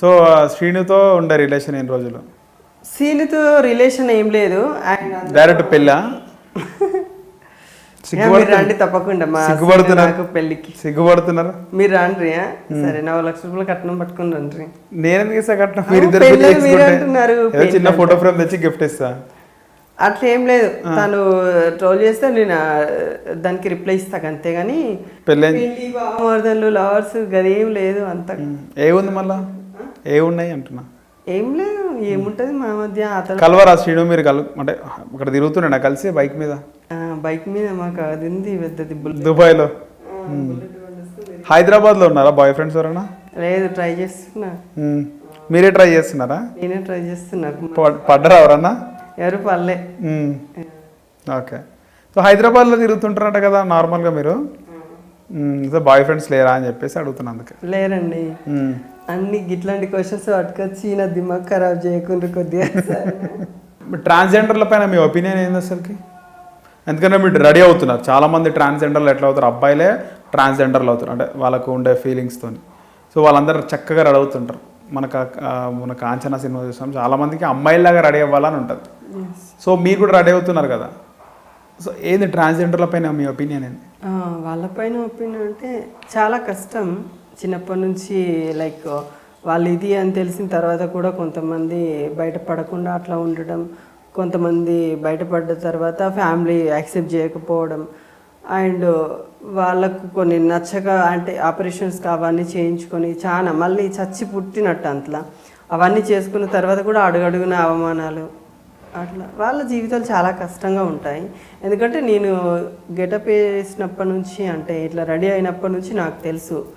So శ్రీనుతో ఉండే relation ఎన్ని రోజులు? సీనుతో రిలేషన్ ఏం లేదు. ఆయన డైరెక్ట్ పెళ్ళా? మీరు రండి తప్పకుండా మా సిగ్గుపడుతున్నారు. పెళ్ళికి. సిగ్గుపడుతున్నారు? మీరు రండి? సరే నలభై లక్షల రూపాయలు కట్నం పట్టుకుని రండి. నేనెందుకు ఇస్తా కట్నం? మీరే చేసుకుంటే అంటున్నారు, చిన్న ఫోటో ఫ్రేమ్ తెచ్చి గిఫ్ట్ ఇస్తా. అట్లా ఏం లేదు. తను ట్రోల్ చేస్తే నేను దానికి రిప్లై ఇస్తాను అంతేగాని పెళ్ళి లవర్స్ గదేం లేదు అంత. ఏముంది మళ్ళా? ఏమున్నాయి అంటున్నా? ఏం లేదు ఏముంటది మా మధ్య అతను కలవరా శ్రీను మీరు కలు అంటే అక్కడ తిరుగుతున్నాడా కలిసి బైక్ మీద? ఆ, బైక్ మీద మాకు అది ఉంది పెద్దది బుల్లెట్ దుబాయ్లో హైదరాబాద్లో ఉన్నారా బాయ్ ఫ్రెండ్స్ ఎవరైనా? లేదు ట్రై చేస్తున్నా. మ్మ్. మీరే ట్రై చేస్తున్నారా? నేనే ట్రై చేస్తున్నా. పడ్- పడ్డరా ఎవరన్నా? ఎవరు పర్లే మ్మ్. ఓకే. సో హైదరాబాద్లో తిరుగుతుంటారట కదా నార్మల్గా మీరు? మ్మ్. సో బాయ్ ఫ్రెండ్స్ లేరా అని చెప్పేసి అడుగుతున్నా అందుకే. లేరండి. మ్మ్. అన్ని గిట్లాంటి క్వశ్చన్స్ పట్టుకొచ్చి నా దిమాగ్ ఖరాబ్ చేయకుండా కొద్దిగా ట్రాన్స్జెండర్ల పైన మీ ఒపీనియన్ ఏంది అసలుకి? ఎందుకంటే మీరు రెడీ అవుతున్నారు. చాలా మంది ట్రాన్స్జెండర్లు ఎట్లా అవుతారు? అబ్బాయిలే ట్రాన్స్జెండర్లు అవుతారు. అంటే వాళ్ళకు ఉండే ఫీలింగ్స్తో సో వాళ్ళందరూ చక్కగా రెడీ అవుతుంటారు. మనకు మన కాంచనా సినిమా చూసాం. చాలా మందికి అమ్మాయిలాగా రెడీ అవ్వాలని ఉంటుంది. సో మీరు కూడా రెడీ అవుతున్నారు కదా? సో ఏంది ట్రాన్స్జెండర్ల పైన మీ ఒపీనియన్ ఏంది? వాళ్ళపైన ఒపీనియన్ అంటే చాలా కష్టం. చిన్నప్పటి నుంచి లైక్ వాళ్ళు ఇది అని తెలిసిన తర్వాత కూడా కొంతమంది బయటపడకుండా అట్లా ఉండడం కొంతమంది బయటపడ్డ తర్వాత ఫ్యామిలీ యాక్సెప్ట్ చేయకపోవడం అండ్ వాళ్ళకు కొన్ని నచ్చక అంటే ఆపరేషన్స్ అవన్నీ చేయించుకొని చాలా మళ్ళీ చచ్చి పుట్టినట్టు అంతలా. అవన్నీ చేసుకున్న తర్వాత కూడా అడుగడుగున అవమానాలు అట్లా. వాళ్ళ జీవితాలు చాలా కష్టంగా ఉంటాయి. ఎందుకంటే నేను గెటప్ వేసినప్పటి నుంచి అంటే ఇట్లా రెడీ అయినప్పటి నుంచి నాకు తెలుసు.